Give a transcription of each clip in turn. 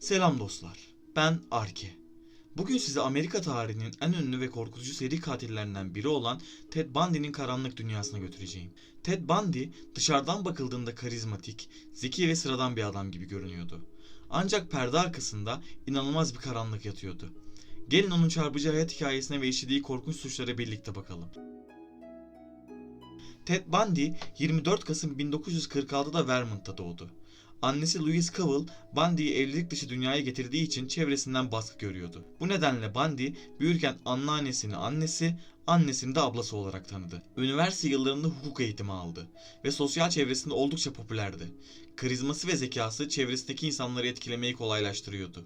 Selam dostlar. Ben Arke. Bugün size Amerika tarihinin en ünlü ve korkutucu seri katillerinden biri olan Ted Bundy'nin karanlık dünyasına götüreceğim. Ted Bundy dışarıdan bakıldığında karizmatik, zeki ve sıradan bir adam gibi görünüyordu. Ancak perde arkasında inanılmaz bir karanlık yatıyordu. Gelin onun çarpıcı hayat hikayesine ve işlediği korkunç suçlara birlikte bakalım. Ted Bundy 24 Kasım 1946'da Vermont'ta doğdu. Annesi Louise Cowell, Bundy'yi evlilik dışı dünyaya getirdiği için çevresinden baskı görüyordu. Bu nedenle Bundy büyürken anneannesini annesi, annesini de ablası olarak tanıdı. Üniversite yıllarında hukuk eğitimi aldı ve sosyal çevresinde oldukça popülerdi. Karizması ve zekası çevresindeki insanları etkilemeyi kolaylaştırıyordu.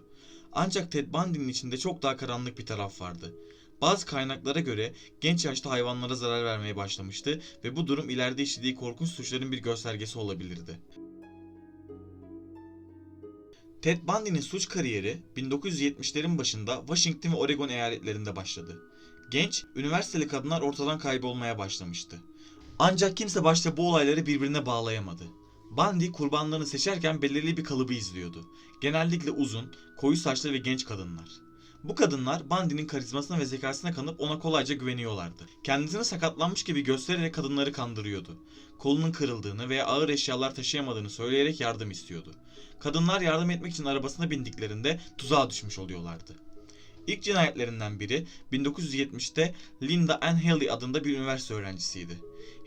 Ancak Ted Bundy'nin içinde çok daha karanlık bir taraf vardı. Bazı kaynaklara göre genç yaşta hayvanlara zarar vermeye başlamıştı ve bu durum ileride işlediği korkunç suçların bir göstergesi olabilirdi. Ted Bundy'nin suç kariyeri 1970'lerin başında Washington ve Oregon eyaletlerinde başladı. Genç, üniversiteli kadınlar ortadan kaybolmaya başlamıştı. Ancak kimse başta bu olayları birbirine bağlayamadı. Bundy kurbanlarını seçerken belirli bir kalıbı izliyordu. Genellikle uzun, koyu saçlı ve genç kadınlar. Bu kadınlar Bundy'nin karizmasına ve zekasına kanıp ona kolayca güveniyorlardı. Kendisini sakatlanmış gibi göstererek kadınları kandırıyordu. Kolunun kırıldığını veya ağır eşyalar taşıyamadığını söyleyerek yardım istiyordu. Kadınlar yardım etmek için arabasına bindiklerinde tuzağa düşmüş oluyorlardı. İlk cinayetlerinden biri 1970'te Linda Ann Haley adında bir üniversite öğrencisiydi.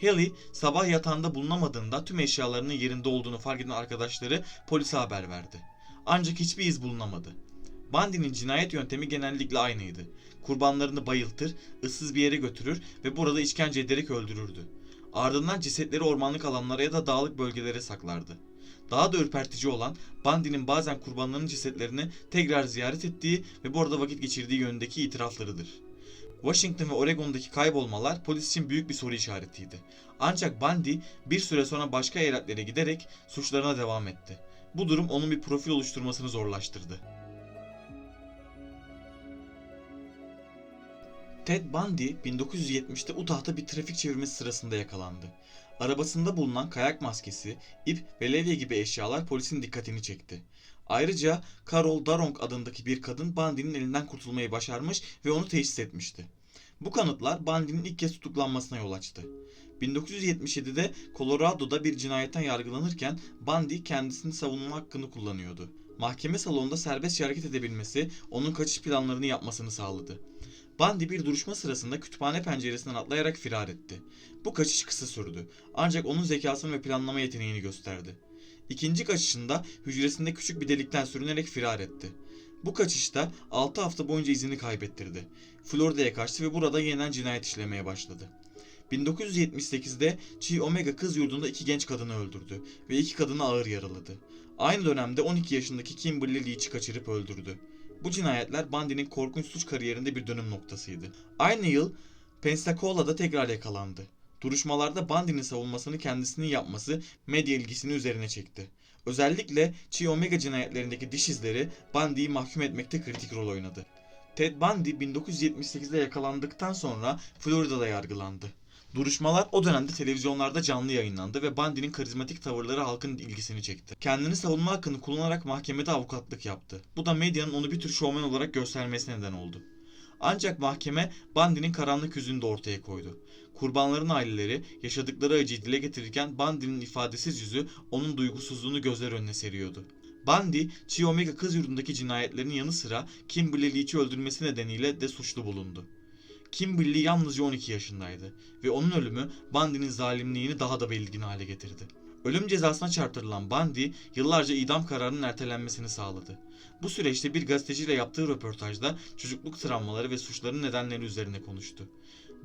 Haley sabah yatağında bulunamadığında tüm eşyalarının yerinde olduğunu fark eden arkadaşları polise haber verdi. Ancak hiçbir iz bulunamadı. Bundy'nin cinayet yöntemi genellikle aynıydı. Kurbanlarını bayıltır, ıssız bir yere götürür ve burada işkence ederek öldürürdü. Ardından cesetleri ormanlık alanlara ya da dağlık bölgelere saklardı. Daha da ürpertici olan Bundy'nin bazen kurbanlarının cesetlerini tekrar ziyaret ettiği ve bu arada vakit geçirdiği yönündeki itiraflarıdır. Washington ve Oregon'daki kaybolmalar polis için büyük bir soru işaretiydi. Ancak Bundy bir süre sonra başka eyaletlere giderek suçlarına devam etti. Bu durum onun bir profil oluşturmasını zorlaştırdı. Ted Bundy 1970'te Utah'ta bir trafik çevirmesi sırasında yakalandı. Arabasında bulunan kayak maskesi, ip ve levye gibi eşyalar polisin dikkatini çekti. Ayrıca Carol Darong adındaki bir kadın Bundy'nin elinden kurtulmayı başarmış ve onu teşhis etmişti. Bu kanıtlar Bundy'nin ilk kez tutuklanmasına yol açtı. 1977'de Colorado'da bir cinayetten yargılanırken Bundy kendisini savunma hakkını kullanıyordu. Mahkeme salonunda serbestçe hareket edebilmesi onun kaçış planlarını yapmasını sağladı. Bundy bir duruşma sırasında kütüphane penceresinden atlayarak firar etti. Bu kaçış kısa sürdü. Ancak onun zekasını ve planlama yeteneğini gösterdi. İkinci kaçışında hücresinde küçük bir delikten sürünerek firar etti. Bu kaçışta 6 hafta boyunca izini kaybettirdi. Florida'ya kaçtı ve burada yeniden cinayet işlemeye başladı. 1978'de Chi Omega kız yurdunda iki genç kadını öldürdü ve iki kadını ağır yaraladı. Aynı dönemde 12 yaşındaki Kimberly Leach'i kaçırıp öldürdü. Bu cinayetler Bundy'nin korkunç suç kariyerinde bir dönüm noktasıydı. Aynı yıl Pensacola'da tekrar yakalandı. Duruşmalarda Bundy'nin savunmasını kendisinin yapması medya ilgisini üzerine çekti. Özellikle Chi Omega cinayetlerindeki diş izleri Bundy'yi mahkum etmekte kritik rol oynadı. Ted Bundy 1978'de yakalandıktan sonra Florida'da yargılandı. Duruşmalar o dönemde televizyonlarda canlı yayınlandı ve Bundy'nin karizmatik tavırları halkın ilgisini çekti. Kendini savunma hakkını kullanarak mahkemede avukatlık yaptı. Bu da medyanın onu bir tür şovmen olarak göstermesine neden oldu. Ancak mahkeme Bundy'nin karanlık yüzünü de ortaya koydu. Kurbanların aileleri yaşadıkları acıyı dile getirirken Bundy'nin ifadesiz yüzü onun duygusuzluğunu gözler önüne seriyordu. Bundy, Chi Omega kız yurdundaki cinayetlerin yanı sıra Kimberly Leach'i öldürmesi nedeniyle de suçlu bulundu. Kimberly yalnızca 12 yaşındaydı ve onun ölümü Bundy'nin zalimliğini daha da belirgin hale getirdi. Ölüm cezasına çarptırılan Bundy yıllarca idam kararının ertelenmesini sağladı. Bu süreçte bir gazeteciyle yaptığı röportajda çocukluk travmaları ve suçların nedenleri üzerine konuştu.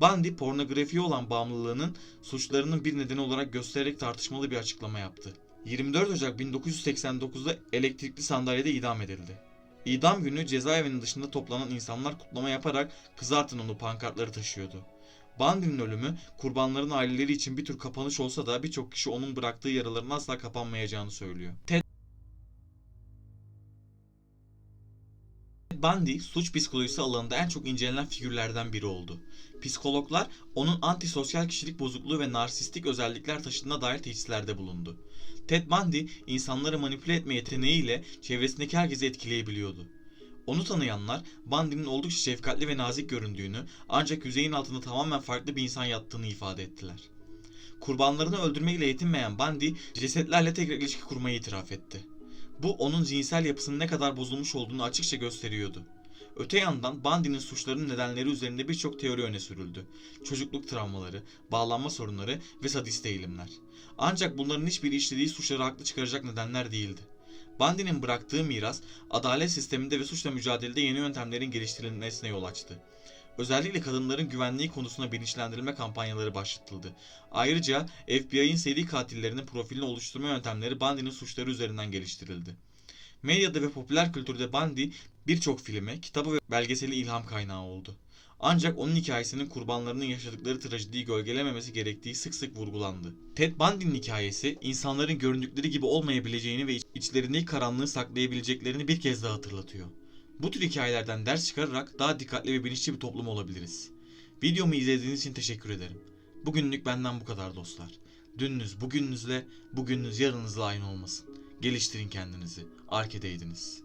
Bundy pornografiye olan bağımlılığının suçlarının bir nedeni olarak göstererek tartışmalı bir açıklama yaptı. 24 Ocak 1989'da elektrikli sandalyede idam edildi. İdam günü cezaevinin dışında toplanan insanlar kutlama yaparak kızartın onu pankartları taşıyordu. Bundy'nin ölümü kurbanların aileleri için bir tür kapanış olsa da birçok kişi onun bıraktığı yaraların asla kapanmayacağını söylüyor. Ted Bundy suç psikolojisi alanında en çok incelenen figürlerden biri oldu. Psikologlar onun antisosyal kişilik bozukluğu ve narsistik özellikler taşıdığına dair teşhislerde bulundu. Ted Bundy insanları manipüle etme yeteneğiyle çevresindeki herkesi etkileyebiliyordu. Onu tanıyanlar Bundy'nin oldukça şefkatli ve nazik göründüğünü ancak yüzeyin altında tamamen farklı bir insan yattığını ifade ettiler. Kurbanlarını öldürmeyle yetinmeyen Bundy cesetlerle tekrar ilişki kurmayı itiraf etti. Bu onun zihinsel yapısının ne kadar bozulmuş olduğunu açıkça gösteriyordu. Öte yandan Bundy'nin suçlarının nedenleri üzerinde birçok teori öne sürüldü. Çocukluk travmaları, bağlanma sorunları ve sadist eğilimler. Ancak bunların hiçbiri işlediği suçları haklı çıkaracak nedenler değildi. Bundy'nin bıraktığı miras, adalet sisteminde ve suçla mücadelede yeni yöntemlerin geliştirilmesine yol açtı. Özellikle kadınların güvenliği konusunda bilinçlendirilme kampanyaları başlatıldı. Ayrıca FBI'nin seri katillerinin profilini oluşturma yöntemleri Bundy'nin suçları üzerinden geliştirildi. Medyada ve popüler kültürde Bundy birçok filme, kitaba ve belgeseli ilham kaynağı oldu. Ancak onun hikayesinin kurbanlarının yaşadıkları trajediyi gölgelememesi gerektiği sık sık vurgulandı. Ted Bundy'nin hikayesi, insanların göründükleri gibi olmayabileceğini ve iç- içlerindeki karanlığı saklayabileceklerini bir kez daha hatırlatıyor. Bu tür hikayelerden ders çıkararak daha dikkatli ve bilinçli bir toplum olabiliriz. Videomu izlediğiniz için teşekkür ederim. Bugünlük benden bu kadar dostlar. Dününüz bugününüzle, bugününüz yarınızla aynı olmasın. Geliştirin kendinizi. Arkedeydiniz.